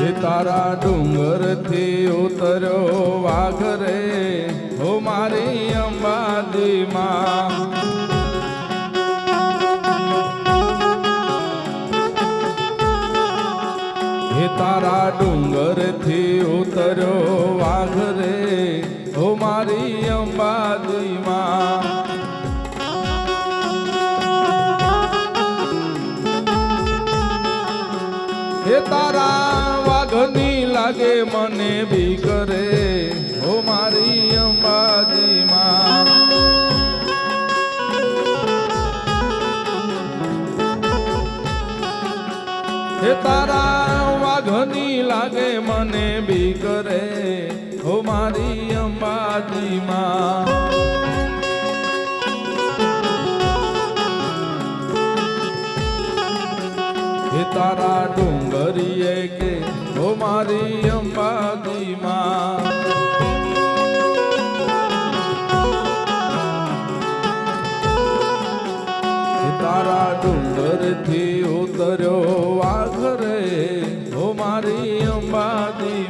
હે તારા ડુંગરથી ઉતર્યો વાઘ રે. હો મારી અંબાજી માં હે તારા ડુંગરથી ઉતર્યો વાઘ રે. હો મારી અંબાજી માં તારા લાગે મને બી કરે. હો મારી અંબાજી માં હે તારા વાઘની લાગે મને બી કરે. હો મારી અંબાજી માં એ તારા ડુંગરીએ કે ઓ મારી અંબાજી માં તારા ડુંગરથી ઉતર્યો વાઘરે ઓ મારી અંબાજી